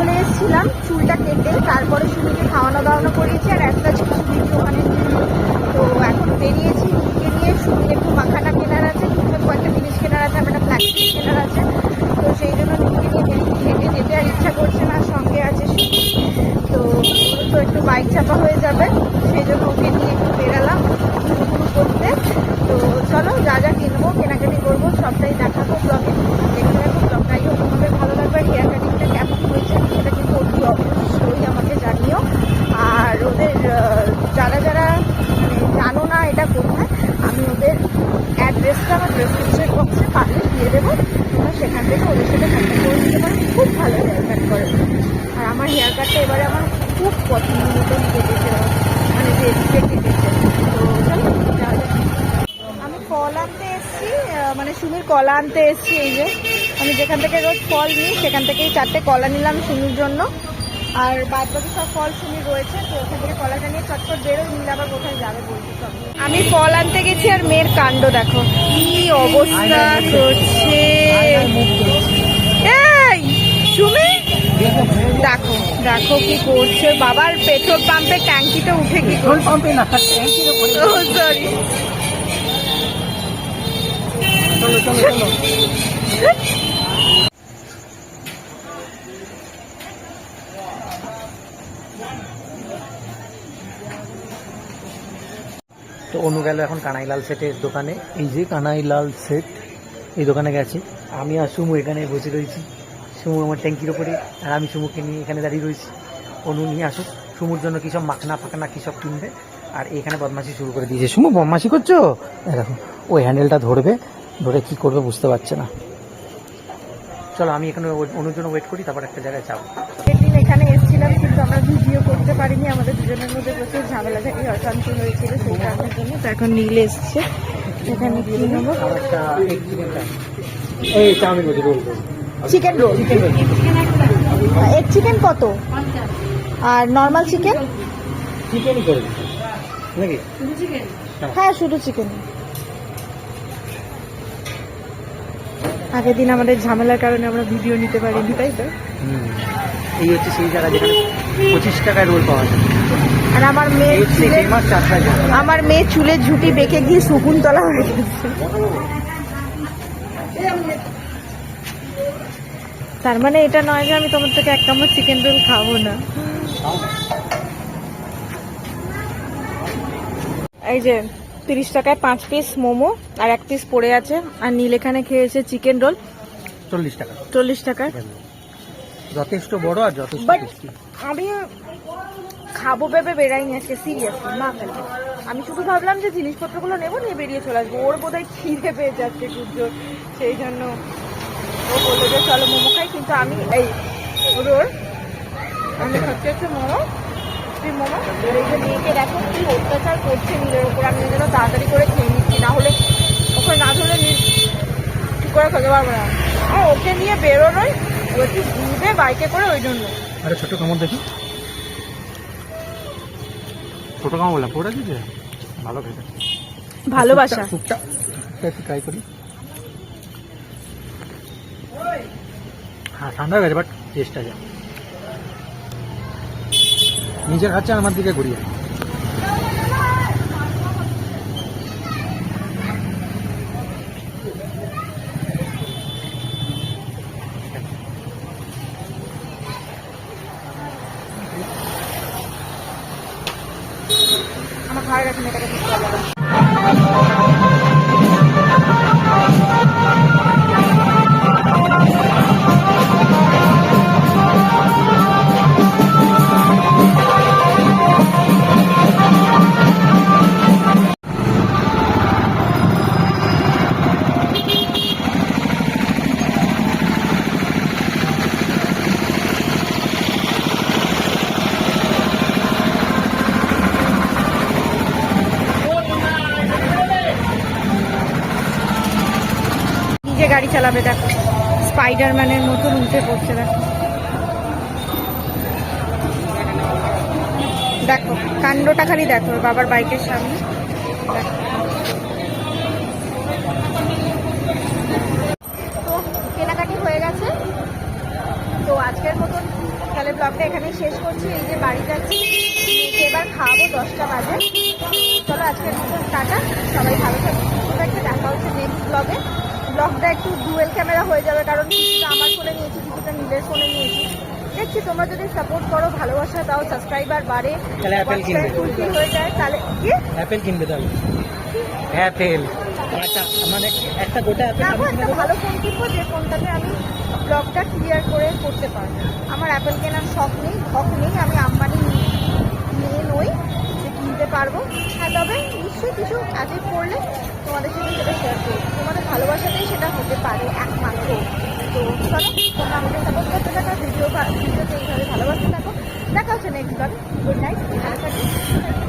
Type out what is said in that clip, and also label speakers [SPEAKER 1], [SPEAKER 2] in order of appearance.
[SPEAKER 1] চলে এসেছিলাম, চুলটা কেটে তারপরে সুমিকে খাওয়ানো দাওয়ানো করিয়েছি, আর একটা ছিল সুমিকে ওখানে তো এখন বেরিয়েছি, নিজেকে নিয়ে সুমির একটু মাখানা কেনার আছে কিন্তু কয়েকটা জিনিস কেনার আছে আমার একটা প্লাস্টিক কেনার আছে। তো সেই জন্য নিয়ে হেঁটে যেতে আর ইচ্ছা করছে না, সঙ্গে আছে তো তো একটু বাইক চাপা হয়ে যাবে সেই জন্য ওকে নিয়ে একটু বেরালাম ঘুরু করতে তো চলো যা যা কিনবো কেনাকাটি করব সবটাই দেখাবো ব্লগে দেখতে থাকো ব্লগটাই হোক তোমাদের ভালো লাগবে হেয়ার কাটিংটা কেমন হয়েছে সেটা কিন্তু অতি অবশ্যই আমাকে জানিও আর ওদের আহ, যারা যারা মানে জানো না এটা কোথায় আমি ওদের অ্যাড্রেসটা আমার ডেসক্রিপশন বক্সে পারলে দিয়ে দেবো তোমরা সেখান থেকে ওদের সাথে কন্ট্যাক্ট করে নিতে পারো খুব ভালো হেয়ার কাট করে আর আমার হেয়ার কাটটা এবারে আমার খুব পছন্দ আমি ফল আনতে এসেছি মানে সুমির কলা আনতে এসেছি এই যে। আমি যেখান থেকে রোজ ফল নিই, সেখান থেকেই চারটে কলা নিলাম সুমির জন্য। আর বাদ বাকি সব ফল সুমির রয়েছে, তো ওখান থেকে কলাটা নিয়ে চটপট বেরোই, নিলে আবার কোথায় যাবে বলছি আমি ফল আনতে গেছি আর মেয়ের কাণ্ড দেখো। কি অবস্থা করছে এই সুমি দেখো কি করছে। বাবার পেট্রোল পাম্পের ট্যাঙ্কিতে উঠে কি করছে?
[SPEAKER 2] পাম্পে না ট্যাঙ্কির উপরে
[SPEAKER 1] ও সরি
[SPEAKER 2] চলো চলো চলো। তো অনু গেল এখন কানাইলাল সেটের দোকানে। এই যে কানাইলাল সেট এই দোকানে গেছে। আমি আর সুমু এখানে বসে রয়েছি। সুমু আমার ট্যাঙ্কির ওপরে আর আমি সুমুকে নিয়ে এখানে দাঁড়িয়ে রয়েছি। অনু নিয়ে আসুক। সুমুর জন্য কী সব মাখনা ফাকনা কী সব কিনবে? আর এখানে বদমাশি শুরু করে দিয়েছে। সুমু বদমাশি করছ? দেখো ওই হ্যান্ডেলটা ধরবে ধরে কি করবে বুঝতে পারছে না। চলো আমি এখানে অনুর জন্য ওয়েট করি তারপর একটা জায়গায় যাব।
[SPEAKER 1] সেদিন এখানে এসেছিলাম কিন্তু আমরা ভিডিও করতে পারিনি। আমাদের দুজনের মধ্যে প্রচুর ঝামেলা থেকে অশান্তি হয়েছিল সেই কারণের জন্য। তো এখন নীল এসছে। এখানে কি নেব।
[SPEAKER 2] একটা। এই chowmein roll
[SPEAKER 1] chicken roll egg chicken কত? আর নর্মাল চিকেন
[SPEAKER 2] চিকেনই করে নাকি?
[SPEAKER 1] হ্যাঁ। শুধু চিকেন আগের দিন আমাদের ঝামেলার কারণে আমরা ভিডিও নিতে পারিনি তাই তো?
[SPEAKER 2] এই হচ্ছে সেই জায়গা যেখানে পঁচিশ টাকায় রোল পাওয়া যায়।
[SPEAKER 1] আর আমার
[SPEAKER 2] চারটা
[SPEAKER 1] আমার মেয়ে চুলে ঝুটি বেঁকে গিয়ে শকুন্তলা হয়ে গেছে। তার মানে এটা নয় যে আমি তোমার থেকে এক কামড় চিকেন রোল খাব না। এই যে তিরিশ টাকায় পাঁচ পিস মোমো আর এক পিস পড়ে আছে। আর নীল এখানে খেয়েছে চিকেন রোল
[SPEAKER 2] চল্লিশ টাকা।
[SPEAKER 1] চল্লিশ টাকায়।
[SPEAKER 2] যথেষ্ট বড় আর যথেষ্ট
[SPEAKER 1] আমি খাব ভেবে বেড়াইনি আজকে সিরিয়াসলি মা ফেলবে আমি শুধু ভাবলাম যে জিনিসপত্রগুলো নেব নিয়ে বেরিয়ে চলে আসব। ওর বোধহয় খিদে পেয়ে যাচ্ছে সেই জন্য ও বলল যে চলো মোমো খাই। কিন্তু আমি এই ওর ওর আমি খাচ্ছি হচ্ছে মোমো তুই মোমো। এই যে মেয়েকে দেখো কি অত্যাচার করছে নীলের ওপর আমি যেন তাড়াতাড়ি করে খেয়ে নিচ্ছি না হলে ওকে না ধরলে ঠিক করে খেতে পারব না। আর ওকে নিয়ে বেরোনোই একটু ঘুরবে বাইকে করে ওই জন্য।
[SPEAKER 2] আরে ছোট কামড় দেখি। ছোট কামড় বললাম পড়ে দিতে ভালো খেতে।
[SPEAKER 1] ভালোবাসা।
[SPEAKER 2] ট্রাই করি। হ্যাঁ ঠান্ডা হয়ে গেছে বাট টেস্ট আছে। নিজে খাচ্ছে আমার দিকে ঘুরিয়ে।
[SPEAKER 1] আমার মেয়েটাকে নিজে গাড়ি চালাবে, দেখো। স্পাইডারম্যানের মতন উঠে পড়ছে, দেখো। দেখো, কাণ্ডটা খালি দেখো বাবার বাইকের সামনে। তো কেনাকাটি হয়ে গেছে। তো আজকের মতন এখানেই শেষ করছি। এই যে বাড়ি যাচ্ছি এবার দশটা বাজে। চলো আজকের মতন টাটা। সবাই ভালো থাকবে দেখা হচ্ছে নেক্সট ব্লগে একটু ডুয়েল ক্যামেরা হয়ে যাবে কারণ কিছুটা আমার ফোনে নিয়েছি কিছুটা নীলের ফোনে নিয়েছি। দেখছি তোমরা যদি সাপোর্ট করো ভালোবাসা দাও সাবস্ক্রাইবার বাড়ে
[SPEAKER 2] তাহলে Apple কিনবে।
[SPEAKER 1] হয়ে যায় তাহলে কি?
[SPEAKER 2] অ্যাপেল কিনবে তাহলে। অ্যাপেল একটা মানে একটা গোটা অ্যাপেল
[SPEAKER 1] একটা ভালো ফোন কিনবো যে ফোনটাতে আমি ব্লগটা ক্লিয়ার করে করতে পারব। আমার অ্যাপেল কেনার শখ নেই শখ নেই আমি আম্বানি মেয়ে নই যে কিনতে পারব। হ্যাঁ তবে নিশ্চয়ই কিছু অ্যাচিভ করলে তোমাদের সাথে সেটা শেয়ার করব তোমাদের ভালোবাসাতেই সেটা হতে পারে একমাত্র। তো চলো, তোমরা আমাদের সাপোর্ট করতে থাকো, ভিডিও ভিডিওতে এইভাবে ভালোবাসতে থাকো। দেখা হচ্ছে নেক্সট বার গুড নাইট